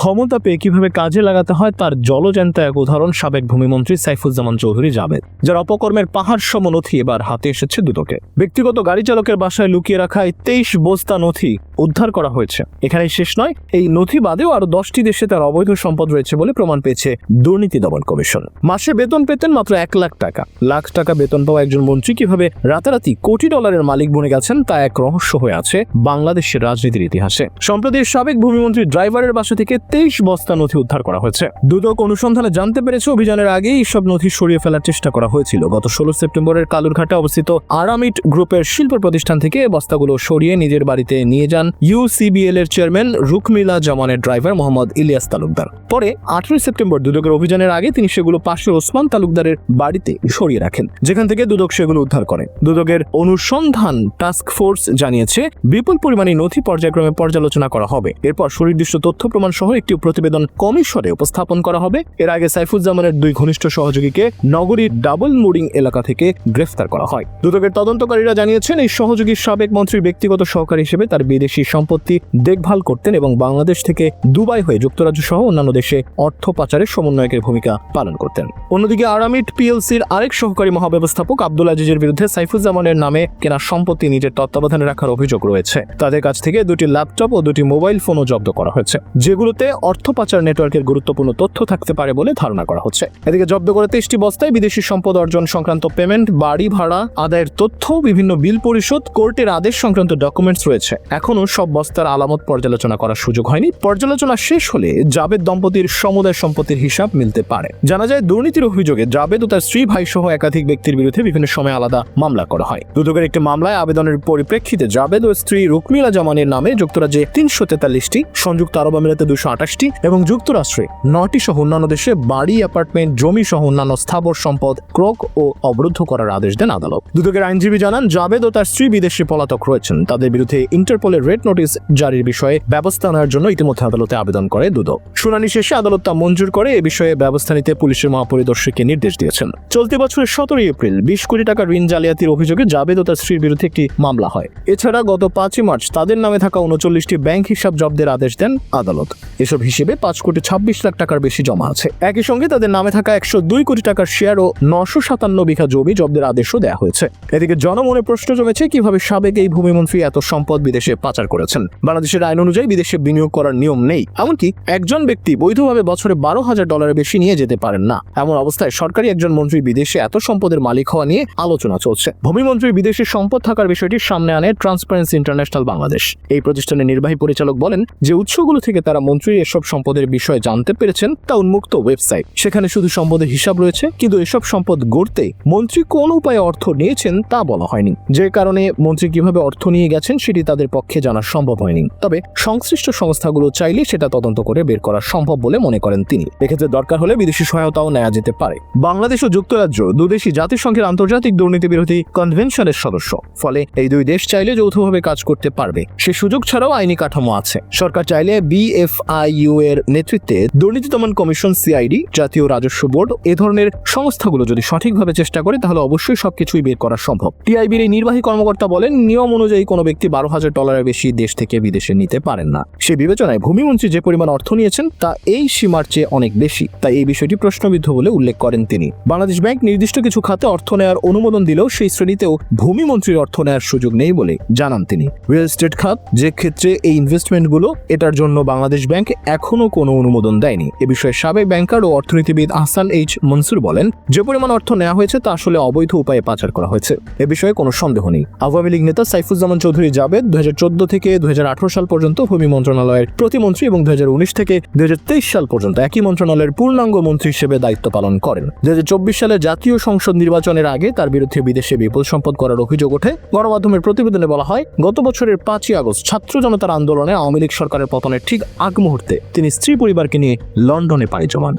ক্ষমতা পেয়ে কীভাবে কাজে লাগাতে হয় তার জলজ্যান্ত এক উদাহরণ সাবেক ভূমিমন্ত্রী সাইফুজ্জামান চৌধুরী জাবেদ যার অপকর্মের পাহাড় সম নথি এবার হাতে এসেছে দুদকে। ব্যক্তিগত গাড়ি চালকের বাসায় লুকিয়ে রাখা এই তেইশ বস্তা নথি উদ্ধার করা হয়েছে। এখানেই শেষ নয়, এই নথি বাদেও আরও দশটি দেশে তার অবৈধ সম্পদ রয়েছে বলে প্রমাণ পেয়েছে দুর্নীতি দমন কমিশন। মাসে বেতন পেতেন মাত্র এক লাখ টাকা। লাখ টাকা বেতন পাওয়া একজন মন্ত্রী কীভাবে রাতারাতি কোটি ডলারের মালিক বনে গেছেন তা এক রহস্য হয়ে আছে বাংলাদেশের রাজনীতির ইতিহাসে। সম্প্রতি সাবেক ভূমিমন্ত্রী ড্রাইভারের বাসা থেকে তেইশ বস্তা নথি উদ্ধার করা হয়েছে। দুদক অনুসন্ধানে জানতে পেরেছে, অভিযানের আগেই এইসব নথি সরিয়ে ফেলার চেষ্টা করা হয়েছিল। গত ষোলো সেপ্টেম্বরের কালুরঘাটে অবস্থিত আরামিট গ্রুপের শিল্প প্রতিষ্ঠান থেকে বস্তাগুলো সরিয়ে নিজের বাড়িতে নিয়ে যান ইউসিবিএল এর চেয়ারম্যান রুকমিলা জামানের ড্রাইভার মোহাম্মদ ইলিয়াস তালুকদার। পরে আঠারোই সেপ্টেম্বর দুদকের অভিযানের আগে তিনি সেগুলো পাশে ওসমান তালুকদারের বাড়িতে সরিয়ে রাখেন। যেখান থেকে দুদক সেগুলো উদ্ধার করে। দুদকের অনুসন্ধান টাস্ক ফোর্স জানিয়েছে, বিপুল পরিমাণে নথি পর্যায়ক্রমে পর্যালোচনা করা হবে। এরপর সুনির্দিষ্ট তথ্য প্রমাণ সহ একটি প্রতিবেদন কমিশনে উপস্থাপন করা হবে। এর আগে সাইফুজ্জামানের দুই ঘনিষ্ঠ সহযোগীকে নগরীর ডাবল মুডিং এলাকা থেকে গ্রেফতার করা হয়। দুদকের তদন্তকারীরা জানিয়েছেন, এই সহযোগী সাবেক মন্ত্রীর ব্যক্তিগত সহকারী হিসেবে তার বিদেশি সম্পত্তি দেখভাল করতেন এবং বাংলাদেশ থেকে দুবাই হয়ে যুক্তরাজ্য সহ অন্যান্য দেশে অর্থ পাচারের সমন্বয়কের ভূমিকা পালন করতেন। অন্যদিকে আরামিট পিএলসির আরেক সহকারী মহাব্যবস্থাপক আব্দুল আজিজের বিরুদ্ধে সাইফুজ্জামানের নামে কেনা সম্পত্তি নিজের তত্ত্বাবধানে রাখার অভিযোগ রয়েছে। তাদের কাছ থেকে দুটি ল্যাপটপ ও দুটি মোবাইল ফোনও জব্দ করা হয়েছে। যেগুলোতে অর্থ পাচার নেটওয়ার্কের গুরুত্বপূর্ণ তথ্য থাকতে পারে বলে ধারণা করা হচ্ছে। এদিকে জব্দ করে তেইশটি বস্তায় বিদেশি সম্পদ অর্জন সংক্রান্ত পেমেন্ট, বাড়ি ভাড়া, আদায়ের তথ্য, বিভিন্ন বিল পরিশোধ, কোর্টের আদেশ সংক্রান্ত ডকুমেন্টস রয়েছে। এখনও সব বস্তার আলামত পর্যালোচনা করার সুযোগ হয়নি। পর্যালোচনা শেষ হলে জাবেদ দম্পতির সমুদায় সম্পত্তির হিসাব মিলতে পারে। জানা যায়, দুর্নীতির অভিযোগে জাবেদ ও তার স্ত্রী ভাই সহ একাধিক ব্যক্তির বিরুদ্ধে বিভিন্ন সময় আলাদা মামলা করা হয়। দুদকের একটি মামলায় আবেদনের পরিপ্রেক্ষিতে জাবেদ ও স্ত্রী রুকমিলা জামানের নামে যুক্তরাজ্যে তিনশো তেতাল্লিশটি সংযুক্ত আরব আমিরাতে দুশো আঠাশটি এবং যুক্তরাষ্ট্রে নটি সহ অন্যান্য দেশে বাড়ি, অ্যাপার্টমেন্ট, জমি সহ অন্যান্য স্থাবর সম্পদ, ক্রক ও অবরুদ্ধ করার আদেশ দেন আদালত। দুদকের আইনজীবী জানান জাবেদ ও তার স্ত্রী বিদেশে পলাতক রয়েছেন। তাদের বিরুদ্ধে ইন্টারপোলের রেড নোটিশ জারির বিষয়ে ব্যবস্থা নেওয়ার জন্য ইতিমধ্যে আদালতে আবেদন করে দুদক। শুনানি শেষে আদালত তা মঞ্জুর করে এ বিষয়ে ব্যবস্থা নিতে পুলিশের মহাপরিদর্শককে নির্দেশ দিয়েছেন। চলতি বছরের সতেরোই এপ্রিল বিশ কোটি টাকা ঋণ জালিয়াতির অভিযোগে জাবেদ ও তার স্ত্রীর বিরুদ্ধে একটি মামলা হয়। এছাড়া গত পাঁচই মার্চ তাদের নামে থাকা উনচল্লিশটি ব্যাংক হিসাব জব্দের আদেশ দেন আদালত। এসব হিসেবে পাঁচ কোটি ছাব্বিশ লাখ টাকার বেশি জমা আছে। একই সঙ্গে তাদের নামে থাকা একশো দুই কোটি টাকার শেয়ার ও নশো সাতান্ন বিঘা জমি জব্দের আদেশও দেওয়া হয়েছে। এদিকে জনমনে প্রশ্ন জমেছে কীভাবে সাবেক এই ভূমিমন্ত্রী এত সম্পদ বিদেশে পাচার করেছেন। বাংলাদেশের আইন অনুযায়ী বিদেশে বিনিয়োগ করার নিয়ম নেই। এমনকি একজন ব্যক্তি বৈধভাবে বছরে বারো হাজার ডলারের বেশি নিয়ে যেতে পারেন না। এমন অবস্থায় সরকারি একজন মন্ত্রী বিদেশে এত সম্পদের মালিক হওয়া নিয়ে আলোচনা চলছে। ভূমিমন্ত্রীর বিদেশে সম্পদ থাকার বিষয়টি সামনে আনে ট্রান্সপারেন্সি ইন্টারন্যাশনাল বাংলাদেশ এই প্রতিষ্ঠানের নির্বাহী পরিচালক বলেন যে, উৎসগুলো থেকে তারা মন্ত্রী এসব সম্পদের বিষয়ে জানতে পেরেছেন তা উন্মুক্ত ওয়েবসাইট। সেখানে শুধু সম্পদের হিসাব রয়েছে, কিন্তু এসব সম্পদ গড়তে মন্ত্রী কোন উপায়ে অর্থ নিয়েছেন তা বলা হয়নি। যে কারণে মন্ত্রী কীভাবে অর্থ নিয়ে গেছেন সেটি তাদের পক্ষে জানা সম্ভব হয়নি। তবে সংশ্লিষ্ট সংস্থাগুলো চাইলে সেটা তদন্ত করে বের করা সম্ভব বলে মনে করেন তিনি। এক্ষেত্রে দরকার হলে বিদেশি সহায়তাও নেওয়া যেতে পারে। বাংলাদেশ ও যুক্তরাজ্য দুদেশই জাতিসংঘের আন্তর্জাতিক দুর্নীতি বিরোধী কনভেনশনের সদস্য। ফলে এই দুই দেশ চাইলে যৌথভাবে কাজ করতে পারবে। সে সুযোগ ছাড়াও আইনি কাঠামো আছে। সরকার চাইলে বিএফআইইউ এর নেতৃত্বে দুর্নীতি দমন কমিশন সিআইডি, জাতীয় রাজস্ব বোর্ড এ ধরনের সংস্থাগুলো যদি সঠিকভাবে চেষ্টা করে, তাহলে অবশ্যই সবকিছুই বের করা সম্ভব। টিআইবির এই নির্বাহী কর্মকর্তা বলেন, নিয়ম অনুযায়ী কোনো ব্যক্তি বারো হাজার ডলারের বেশি দেশ থেকে বিদেশে নিতে পারেন না। সে বিবেচনায় ভূমিমন্ত্রী যে পরিমাণ অর্থ নিয়েছেন, তা এই সীমার চেয়ে অনেক বেশি। তাই এই বিষয়টি প্রশ্নবিদ্ধ বলে উল্লেখ করেন তিনি। বাংলাদেশ ব্যাংক নির্দিষ্ট কিছু খাতে অর্থ নেওয়ার অনুমোদন দিলেও সেই শ্রেণীতেও ভূমিমন্ত্রীর অর্থ নেওয়ার সুযোগ নেই বলে জানান তিনি। রিয়েল এস্টেট খাত যে ক্ষেত্রে এই ইনভেস্টমেন্টগুলো এটার জন্য বাংলাদেশ ব্যাংক এখনও কোনো অনুমোদন দেয়নি। এ বিষয়ে সাবেক ব্যাংকার ও অর্থনীতিবিদ আহসান এইচ মনসুর বলেন, যে পরিমাণ অর্থ নেওয়া হয়েছে তা আসলে অবৈধ উপায়ে পাচার করা হয়েছে। এ বিষয়ে কোনো সন্দেহ নেই। আওয়ামী লীগ নেতা সাইফুজ্জামান চৌধুরী জাবেদ দু থেকে দুই হাজার আঠারো সাল পর্যন্ত ভূমি মন্ত্রণালয়ের প্রতিমন্ত্রী এবং দু থেকে দু সাল পর্যন্ত একই মন্ত্রণালয়ের পূর্ণাঙ্গ মন্ত্রী হিসেবে দায়িত্ব পালন করেন। দুই হাজার চব্বিশ সালে জাতীয় সংসদ নির্বাচনের আগে তার বিরুদ্ধে বিদেশে বিপুল সম্পদ করার অভিযোগ ওঠে। গণমাধ্যমের প্রতিবেদনে বলা হয়, গত বছরের পাঁচই আগস্ট ছাত্র জনতার আন্দোলনে আওয়ামী লীগ সরকারের পতনের ঠিক আগ মুহূর্তে তিনি স্ত্রী পরিবারকে নিয়ে লন্ডনে পাড়ি জমান।